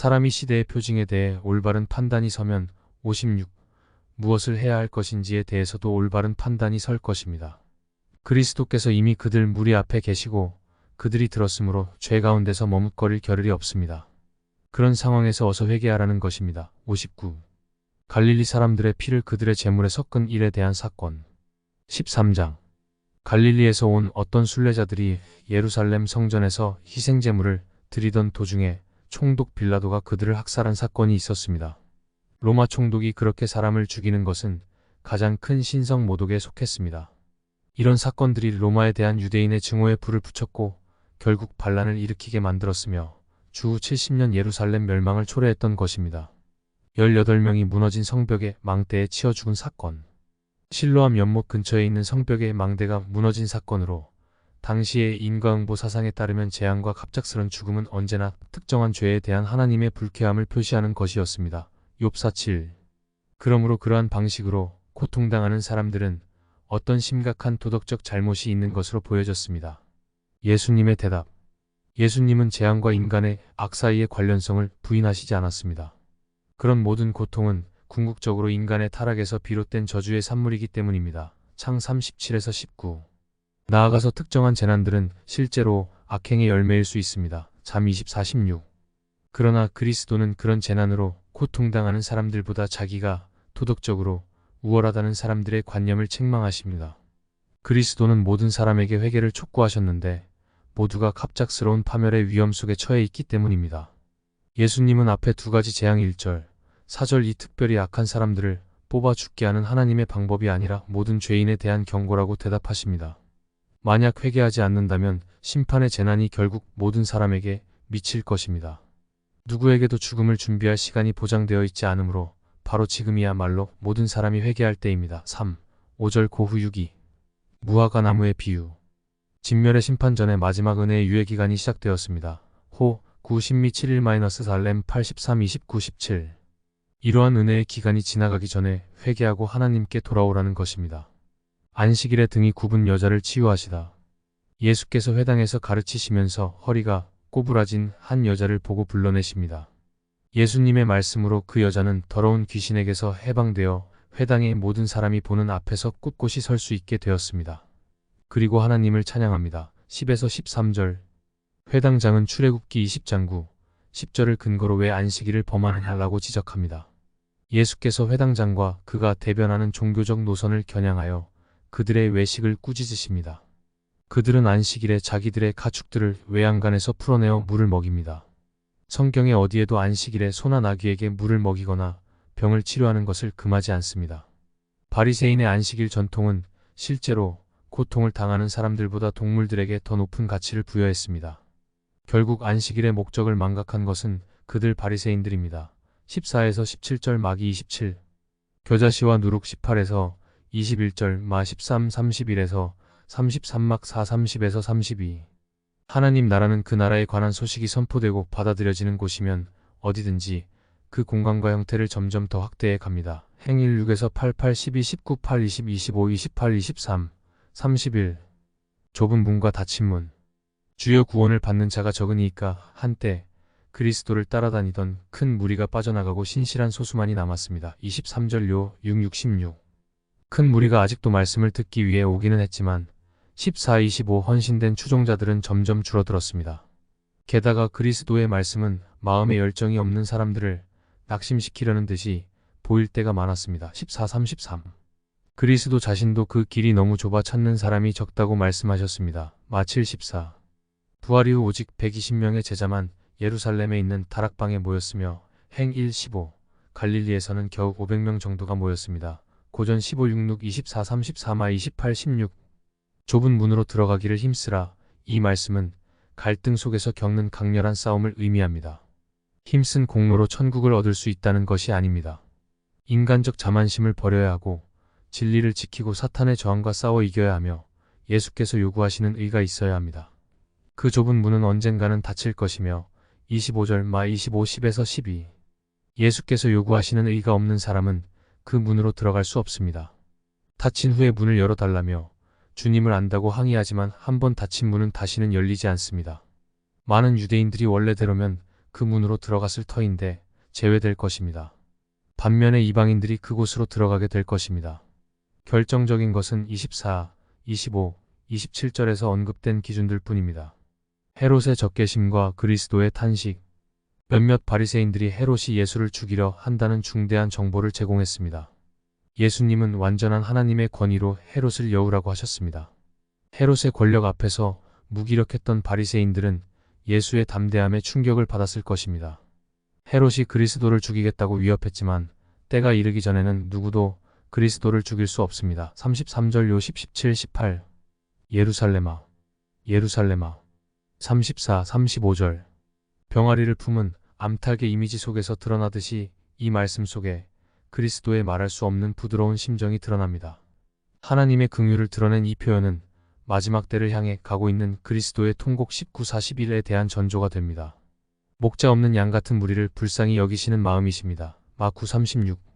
사람이 시대의 표징에 대해 올바른 판단이 서면 56. 무엇을 해야 할 것인지에 대해서도 올바른 판단이 설 것입니다. 그리스도께서 이미 그들 무리 앞에 계시고 그들이 들었으므로 죄 가운데서 머뭇거릴 겨를이 없습니다. 그런 상황에서 어서 회개하라는 것입니다. 59. 갈릴리 사람들의 피를 그들의 재물에 섞은 일에 대한 사건. 13장. 갈릴리에서 온 어떤 순례자들이 예루살렘 성전에서 희생제물을 드리던 도중에 총독 빌라도가 그들을 학살한 사건이 있었습니다. 로마 총독이 그렇게 사람을 죽이는 것은 가장 큰 신성 모독에 속했습니다. 이런 사건들이 로마에 대한 유대인의 증오에 불을 붙였고 결국 반란을 일으키게 만들었으며 주 70년 예루살렘 멸망을 초래했던 것입니다. 18명이 무너진 성벽에 망대에 치여 죽은 사건. 실로암 연못 근처에 있는 성벽의 망대가 무너진 사건으로 당시의 인과응보 사상에 따르면 재앙과 갑작스런 죽음은 언제나 특정한 죄에 대한 하나님의 불쾌함을 표시하는 것이었습니다. 욥사 7. 그러므로 그러한 방식으로 고통당하는 사람들은 어떤 심각한 도덕적 잘못이 있는 것으로 보여졌습니다. 예수님의 대답. 예수님은 재앙과 인간의 악 사이의 관련성을 부인하시지 않았습니다. 그런 모든 고통은 궁극적으로 인간의 타락에서 비롯된 저주의 산물이기 때문입니다. 창 37에서 19. 나아가서 특정한 재난들은 실제로 악행의 열매일 수 있습니다. 잠 24, 16. 그러나 그리스도는 그런 재난으로 고통당하는 사람들보다 자기가 도덕적으로 우월하다는 사람들의 관념을 책망하십니다. 그리스도는 모든 사람에게 회개를 촉구하셨는데 모두가 갑작스러운 파멸의 위험 속에 처해 있기 때문입니다. 예수님은 앞에 두 가지 재앙 1절, 4절 이 특별히 악한 사람들을 뽑아 죽게 하는 하나님의 방법이 아니라 모든 죄인에 대한 경고라고 대답하십니다. 만약 회개하지 않는다면 심판의 재난이 결국 모든 사람에게 미칠 것입니다. 누구에게도 죽음을 준비할 시간이 보장되어 있지 않으므로 바로 지금이야말로 모든 사람이 회개할 때입니다. 3. 5절 고후 6이 무화과 나무의 비유 진멸의 심판 전에 마지막 은혜의 유예 기간이 시작되었습니다. 호 9, 10미 7일-살렘 83, 29, 17 이러한 은혜의 기간이 지나가기 전에 회개하고 하나님께 돌아오라는 것입니다. 안식일에 등이 굽은 여자를 치유하시다. 예수께서 회당에서 가르치시면서 허리가 꼬부라진 한 여자를 보고 불러내십니다. 예수님의 말씀으로 그 여자는 더러운 귀신에게서 해방되어 회당의 모든 사람이 보는 앞에서 꿋꿋이 설 수 있게 되었습니다. 그리고 하나님을 찬양합니다. 10에서 13절 회당장은 출애굽기 20장 9, 10절을 근거로 왜 안식일을 범하느냐라고 지적합니다. 예수께서 회당장과 그가 대변하는 종교적 노선을 겨냥하여 그들의 외식을 꾸짖으십니다. 그들은 안식일에 자기들의 가축들을 외양간에서 풀어내어 물을 먹입니다. 성경에 어디에도 안식일에 소나 나귀에게 물을 먹이거나 병을 치료하는 것을 금하지 않습니다. 바리새인의 안식일 전통은 실제로 고통을 당하는 사람들보다 동물들에게 더 높은 가치를 부여했습니다. 결국 안식일의 목적을 망각한 것은 그들 바리새인들입니다. 14에서 17절 마기 27 겨자씨와 누룩 18에서 21절 마 13, 31에서 33막 4, 30에서 32 하나님 나라는 그 나라에 관한 소식이 선포되고 받아들여지는 곳이면 어디든지 그 공간과 형태를 점점 더 확대해 갑니다. 행일 6에서 8, 8, 12, 19, 8, 20, 25, 28, 23, 31 좁은 문과 닫힌 문 주여 구원을 받는 자가 적으니까 한때 그리스도를 따라다니던 큰 무리가 빠져나가고 신실한 소수만이 남았습니다. 23절요 6, 66 큰 무리가 아직도 말씀을 듣기 위해 오기는 했지만 14, 25 헌신된 추종자들은 점점 줄어들었습니다. 게다가 그리스도의 말씀은 마음의 열정이 없는 사람들을 낙심시키려는 듯이 보일 때가 많았습니다. 14, 33 그리스도 자신도 그 길이 너무 좁아 찾는 사람이 적다고 말씀하셨습니다. 마칠 14 부활 이후 오직 120명의 제자만 예루살렘에 있는 다락방에 모였으며 행 1, 15 갈릴리에서는 겨우 500명 정도가 모였습니다. 고전 15, 66, 24, 34마 28, 16 좁은 문으로 들어가기를 힘쓰라. 이 말씀은 갈등 속에서 겪는 강렬한 싸움을 의미합니다. 힘쓴 공로로 천국을 얻을 수 있다는 것이 아닙니다. 인간적 자만심을 버려야 하고 진리를 지키고 사탄의 저항과 싸워 이겨야 하며 예수께서 요구하시는 의가 있어야 합니다. 그 좁은 문은 언젠가는 닫힐 것이며 25절 마 25, 10에서 12 예수께서 요구하시는 의가 없는 사람은 그 문으로 들어갈 수 없습니다. 닫힌 후에 문을 열어달라며 주님을 안다고 항의하지만 한 번 닫힌 문은 다시는 열리지 않습니다. 많은 유대인들이 원래대로면 그 문으로 들어갔을 터인데 제외될 것입니다. 반면에 이방인들이 그곳으로 들어가게 될 것입니다. 결정적인 것은 24, 25, 27절에서 언급된 기준들 뿐입니다. 헤롯의 적개심과 그리스도의 탄식, 몇몇 바리새인들이 헤롯이 예수를 죽이려 한다는 중대한 정보를 제공했습니다. 예수님은 완전한 하나님의 권위로 헤롯을 여우라고 하셨습니다. 헤롯의 권력 앞에서 무기력했던 바리새인들은 예수의 담대함에 충격을 받았을 것입니다. 헤롯이 그리스도를 죽이겠다고 위협했지만 때가 이르기 전에는 누구도 그리스도를 죽일 수 없습니다. 33절 요 10, 17, 18 예루살렘아 예루살렘아 34, 35절 병아리를 품은 암탉의 이미지 속에서 드러나듯이 이 말씀 속에 그리스도의 말할 수 없는 부드러운 심정이 드러납니다. 하나님의 긍휼을 드러낸 이 표현은 마지막 때를 향해 가고 있는 그리스도의 통곡 19, 41에 대한 전조가 됩니다. 목자 없는 양 같은 무리를 불쌍히 여기시는 마음이십니다. 마구 36